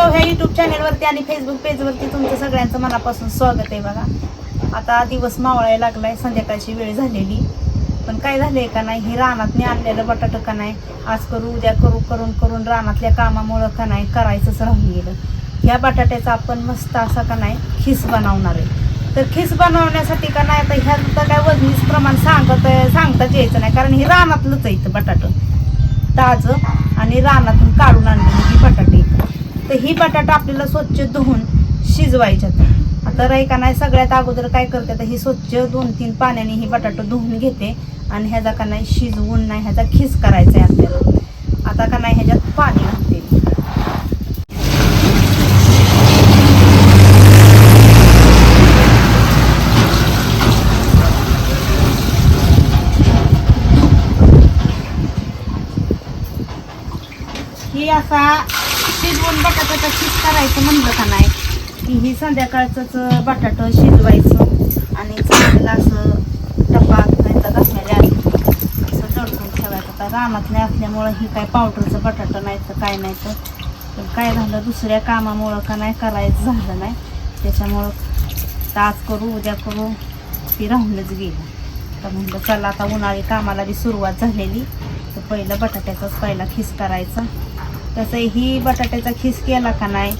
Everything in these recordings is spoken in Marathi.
चव ह्या युट्यूब चॅनेलवरती आणि फेसबुक पेजवरती तुमचं सगळ्यांचं मनापासून स्वागत आहे बघा. आता दिवस मावळायला लागलाय संध्याकाळची वेळ झालेली. पण काय झालंय का नाही? हे रानातने आणलेलं बटाटं का नाही? आज करू उद्या करू करून करून रानातल्या कामामुळं का नाही? करायचंच राहून गेलं ह्या बटाट्याचा आपण मस्त असा का नाही? खिस बनवणार आहे. तर खिस बनवण्यासाठी का नाही? आता ह्याचं काय वजनीच प्रमाण सांगत सांगताच यायचं नाही. कारण हे रानातलंच आहे इथं बटाटं. ताजं आणि रानातून काढून आणलेली बटाटे. तर ही बटाटा आपल्याला स्वच्छ धुवून शिजवायच्यात. आता रायका नाही सगळ्यात अगोदर काय करते तर ही स्वच्छ दोन तीन पाण्याने ही बटाटा धुवून घेते आणि ह्याचा का नाही शिजवून नाही ह्याचा खिस करायचा आहे आपल्याला. आता का नाही ह्याच्यात पाणी घालते. ही असा शिजवून बटाट्याचा खीस करायचं म्हणलं का नाही? की ही संध्याकाळचंच बटाटं शिजवायचं आणि चांगलं असं टपात नाही तर घासलेल्या असं दडपून ठेवायचं. आता नाही असल्यामुळं ही काय पावडरचं बटाटं नाही तर काय नाही तर. पण काय झालं दुसऱ्या कामामुळं का नाही करायचं झालं नाही. त्याच्यामुळं आज करू उद्या करू ती राहूनच गेली. तर म्हणलं चला आता उन्हाळी कामाला बी सुरुवात झालेली. तर पहिलं बटाट्याचाच पहिला खीस करायचा. तसं ही बटाट्याचा खीस केला का नाही?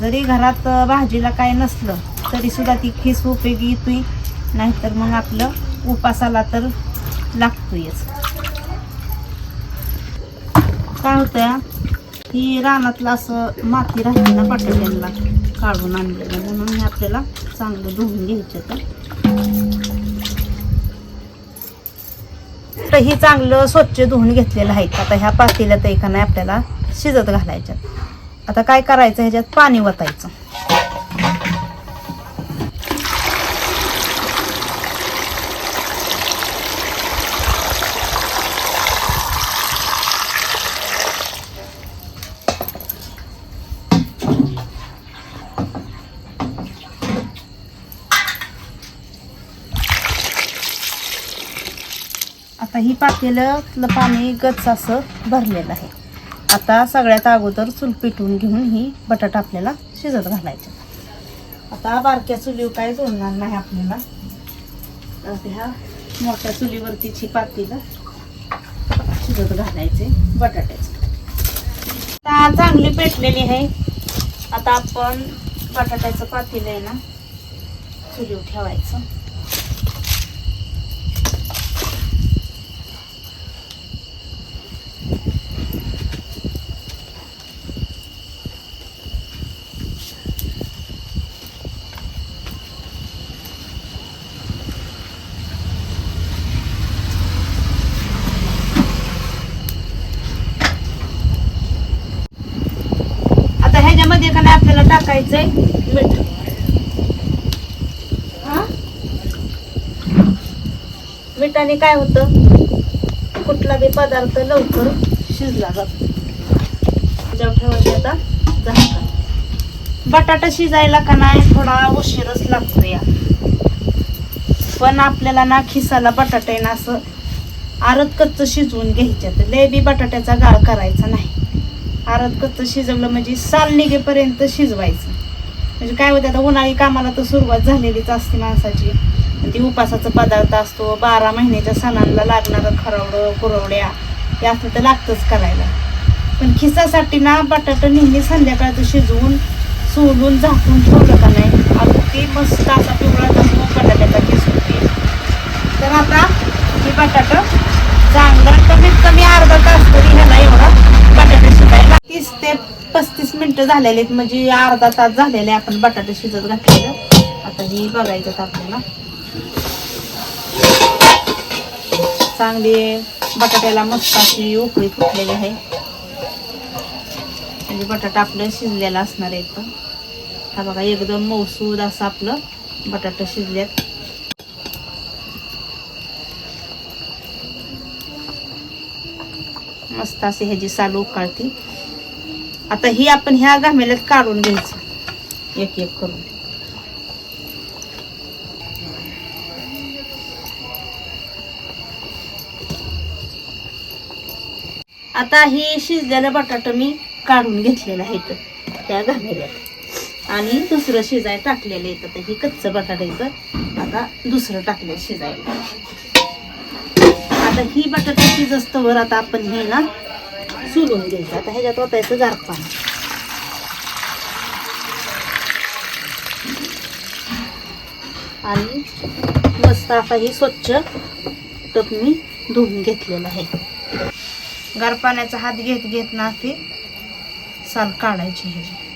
जरी घरात भाजीला काय नसलं तरीसुद्धा ती खीस उपयोगी येतोय. नाहीतर मग आपलं उपासाला तर लागतोयच. काय होतं ही रानातलं असं माती राहते ना बटाट्यांना काढून आणलेलं. म्हणून हे आपल्याला चांगलं धुवून घ्यायचं तर ही चांगलं स्वच्छ धुवून घेतलेलं आहे. आता ह्या पातेल्यात एका नाही आपल्याला शिजत घालायच्यात आता काय करायचं? ह्याच्यात पाणी वतायचं. आता ही पातेलं पाणी गच असं भरलेलं आहे. आता सगळ्यात अगोदर चूल पेटवून घेऊन ही बटाटा आपल्याला शिजत घालायचं. आता बारक्या चुलीवर काय जोडणार नाही आपल्याला. आता ह्या मोठ्या चुलीवरतीची पातीला शिजत घालायचे बटाट्याचं. आता चांगली पेटलेली आहे. आता आपण बटाट्याचं पातील आहे ना चुलीवर ठेवायचं आता ह्याच्यामध्ये का नाही आपल्याला टाकायचंय. मीठ. मिठाने काय होतं? कुठला बी पदार्थ लवकर शिजला जातो. त्याच्यावर ठेवायचे आता. बटाटा शिजायला का नाही? थोडा उशीरच लागतो या. पण आपल्याला ना खिसाला बटाटा ना असं आरत कच्च शिजवून घ्यायच्या तर बी बटाट्याचा गाळ करायचा नाही. आरत कसं शिजवलं म्हणजे साल निघेपर्यंत शिजवायचं. म्हणजे काय होतं आता उन्हाळी कामाला तर सुरुवात झालेलीच असते माणसाची. ती उपासाचा पदार्थ असतो बारा महिन्याच्या सणांना लागणारं खरवडं कुरवड्या हे असं तर लागतंच करायला. पण खिसासाठी ना बटाटा नेहमी संध्याकाळचं शिजवून सोलून झाकून ठेवलं का नाही अगदी मस्त असा पिवळा जमू बटाट्याचा खिस होते. तर आता हे बटाटा चांगला कमीत कमी अर्धा तास तरी ह्याला एवढा बटाटे शिजायला तीस ते पस्तीस मिनिटं झालेले आहेत. म्हणजे अर्धा तास झालेले आपण बटाटे शिजत घातलेलं. आता हे बघायचं आपल्याला. चांगली बटाट्याला मस्त अशी उकळी फुटलेली आहे. म्हणजे बटाटा आपलं शिजलेला असणार आहे तर हा बघा एकदम मौसूद असं आपलं बटाटा शिजल्यात मस्त असे ह्याची साल उकाळती. आता ही आपण ह्या घामेल्यात काढून घ्यायचं. एक एक करून. आता ही शिजलेलं बटाटा मी काढून घेतलेलं आहे इथं त्या घामेल्यात. आणि दुसरं शिजाय टाकलेलं आहे तर ही कच्चं बटाट्याचं आता दुसरं टाकलं शिजायला. आता ही बटाट्याची जास्त वर आता आपण हे ना सुलून घ्यायचं. आता ह्याच्यात ओतायचं गार पाणी आणि मस्त आता ही स्वच्छ टप मी धुवून घेतलेलं आहे. गार पाण्याचा हात घेत घेत ना ती साल काढायची ह्याची.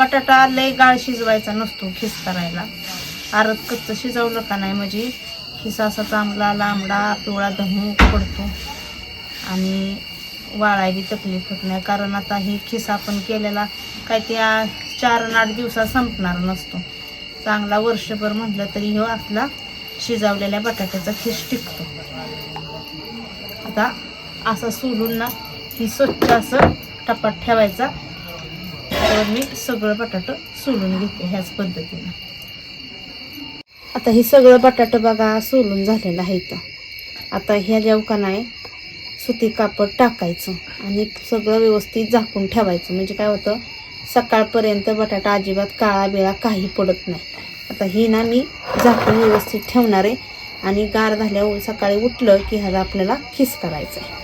बटाटा लय गाळ शिजवायचा नसतो खिस करायला. आरत कच्चं शिजवलं का नाही म्हणजे. खिसा असा चांगला लांबडा पिवळा धमू पडतो. आणि वाळायची तकलीफ होत नाही कारण आता ही खिसा आपण केलेला काय त्या चार आठ दिवसात संपणार नसतो. चांगला वर्षभर म्हटलं तरी हो आपला शिजवलेल्या बटाट्याचा खिस टिकतो. आता असं सोलून ना ही स्वच्छ असं टपात ठेवायचा. तर मी सगळं बटाटं सोलून घेते ह्याच पद्धतीनं. आता हे सगळं बटाटं बघा सोलून झालेलं आहे इथं. आता ह्या जेवकाना आहे सुती कापड टाकायचं आणि सगळं व्यवस्थित झाकून ठेवायचं. म्हणजे काय होतं सकाळपर्यंत बटाटा अजिबात काळा बिळा काही पडत नाही. आता ही ना मी झाकून व्यवस्थित ठेवणार आहे आणि गार झाल्यावर सकाळी उठलं की ह्याला आपल्याला खिस करायचं आहे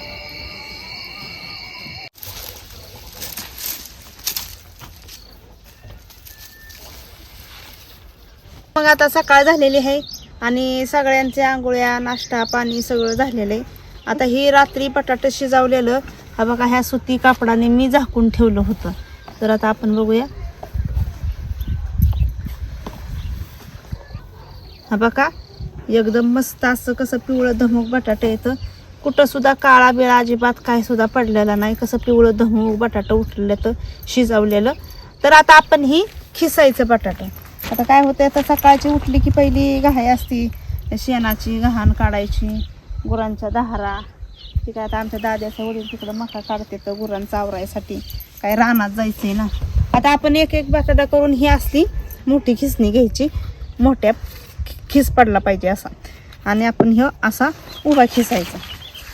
आता सकाळ झालेली आहे आणि सगळ्यांच्या आंघोळ्या नाश्ता पाणी सगळं झालेलं आहे. आता ही रात्री बटाटे शिजवलेलं हा बघा ह्या सुती कापडाने मी झाकून ठेवलं होतं. तर आता आपण बघूया. हा बघा एकदम मस्त असं कसं पिवळं धमक बटाटे येतं. कुठंसुद्धा काळा बिळा अजिबात काय सुद्धा पडलेला नाही. कसं पिवळं धमक बटाटा उठलेलं तर शिजवलेलं. तर आता आपण ही खिसायचं बटाटा. आता काय होतं आता सकाळची उठली की पहिली घाई असती. शेणाची घाण काढायची गुरांच्या दहारा. ती काय आता आमच्या दाद्याचा वडील तिकडं मका काढते तर गुरांचा आवरायसाठी काय रानात जायचंय ना. आता आपण एक एक बटाटा करून ही असली मोठी खिसणी घ्यायची मोठ्या खिस पडला पाहिजे असा. आणि आपण ह्यो असा उभा खिसायचा.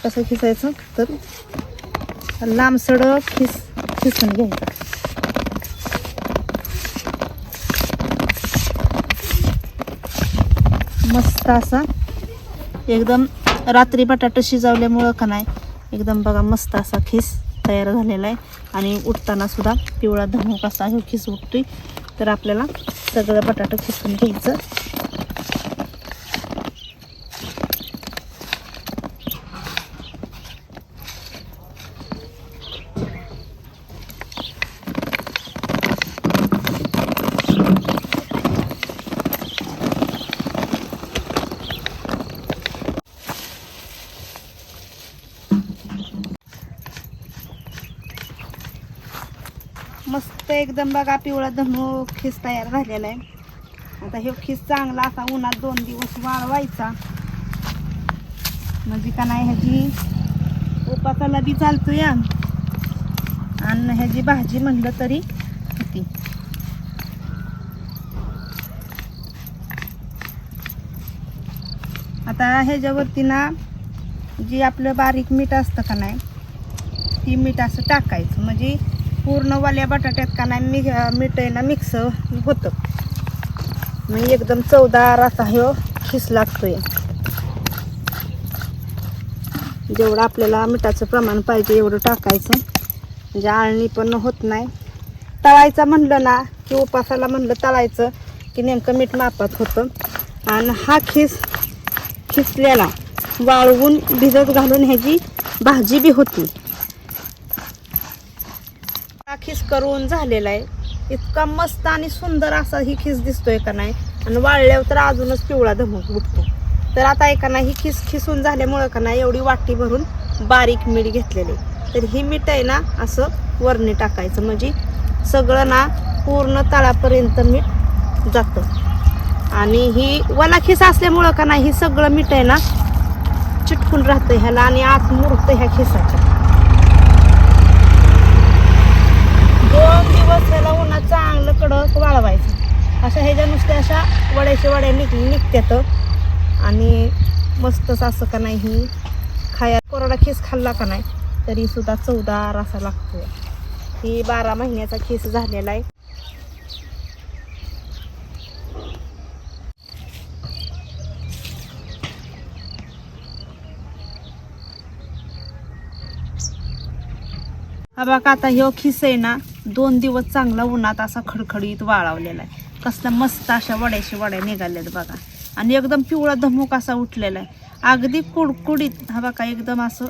कसं खिसायचं? तर लांबसडं खिस खिसून घ्यायचं. मस्त असा. एकदम रात्री बटाटा शिजवल्यामुळं का नाही एकदम बघा मस्त असा खिस तयार झालेला आहे. आणि उठताना सुद्धा पिवळा धमक असा हे खिस उठतोय. तर आपल्याला सगळं बटाटा खिसून घ्यायचं मस्त एकदम बघा पिवळा धमू खिस तयार झालेला आहे. आता हे खिस चांगला असा उन्हात दोन दिवस वाळवायचा. म्हणजे का नाही ह्याची उपासाला बी चालतो या आणि ह्याची भाजी म्हणलं तरी होती. आता ह्याच्यावरती ना जी आपलं बारीक मीठ असतं का नाही ती मीठ असं टाकायचं. म्हणजे पूर्ण वाल्या बटाट्यात का नाही मी मीठ आहे ना मिक्स होतं. मग एकदम चवदार असा ह्यो खिस लागतोय जेवढं आपल्याला मिठाचं प्रमाण पाहिजे एवढं टाकायचं. म्हणजे आळणी पण होत नाही. तळायचं म्हणलं ना की उपासाला म्हणलं तळायचं की नेमकं मीठ मापात होतं. आणि हा खिस खिसलेला वाळवून भिजत घालून ह्याची भाजी बी होती हा खिस करून झालेला आहे. इतका मस्त आणि सुंदर असा ही खिस दिसतोय का नाही? आणि वाळल्यावर तर अजूनच पिवळा धमक उठतो. तर आता एका ना ही खिस खिसून झाल्यामुळं का नाही एवढी वाटी भरून बारीक मीठ घेतलेले. तर ही मीठ आहे ना असं वरणी टाकायचं. म्हणजे सगळं ना पूर्ण तळापर्यंत मीठ जातं. आणि ही वला खिस असल्यामुळं का नाही ही सगळं मीठ आहे ना चिटकून राहतं ह्याला आणि आत मुरतं ह्या खिसाच्या दोन दिवस ह्याला उन्हात चांगलं कडक वाळवायचं अशा ह्याच्या नुसत्या अशा वड्याच्या वड्या निघ निघत्यात. आणि मस्तच असं का नाही ही खाया कोरडा खीस खाल्ला का नाही तरी सुद्धा चौदार असा लागतो ही बारा महिन्याचा खीस झालेला आहे. हा बघा आता ह्यो खिस आहे ना दोन दिवस चांगला उन्हात असा खडखडीत वाळवलेला आहे. कसला मस्त अशा वड्याशी वड्या निघाल्यात बघा. आणि एकदम पिवळा धमुक असा उठलेला आहे. अगदी कुडकुडीत हा बघा एकदम असं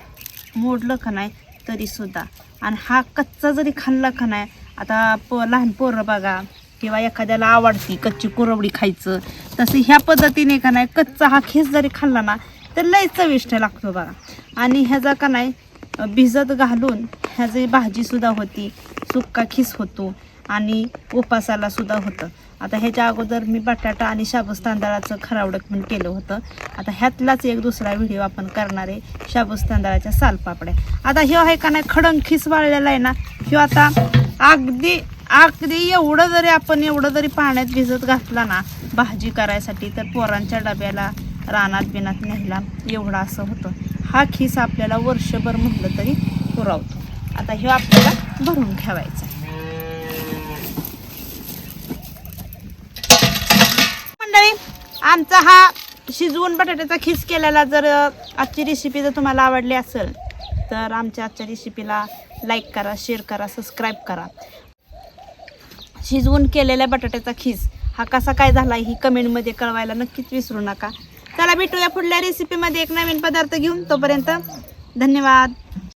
मोडलं का नाही तरीसुद्धा आणि हा कच्चा जरी खाल्ला का नाही आता प लहान पोरं बघा किंवा एखाद्याला आवडती कच्ची कुरवडी खायचं तसं ह्या पद्धतीने का नाही कच्चा हा खीस जरी खाल्ला ना तर लय चविष्ट लागतो बघा. आणि ह्याचा का नाही भिजत घालून ह्याची भाजीसुद्धा होती सुक्का खीस होतो आणि उपासाला सुद्धा होतं. आता ह्याच्या अगोदर मी बटाटा आणि शाबूस तांदळाचं खरावडक पण केलं होतं. आता ह्यातलाच एक दुसरा व्हिडिओ आपण करणार आहे शाबूस तांदळाच्या सालपापड्या. आता ह्यो आहे का नाही खडंखीस वाळलेला आहे ना ह्यो आता अगदी अगदी एवढं जरी आपण एवढं जरी पाण्यात भिजत घातला ना भाजी करायसाठी तर पोरांच्या डब्याला रानात बिनात न्यायला एवढं असं होतं. हा खीस आपल्याला वर्षभर म्हटलं तरी पुरवतो. आता हे आपल्याला भरून ठेवायचं आमचा हा शिजवून बटाट्याचा खीस केलेला जर आजची रेसिपी जर तुम्हाला आवडली असेल तर आमच्या आजच्या रेसिपीला लाईक करा शेअर करा सबस्क्राईब करा. शिजवून केलेल्या बटाट्याचा खीस हा कसा काय झाला ही कमेंटमध्ये कळवायला नक्कीच विसरू नका. चला भेटूया पुढल्या रेसिपीमध्ये एक नवीन पदार्थ घेऊन. तोपर्यंत धन्यवाद.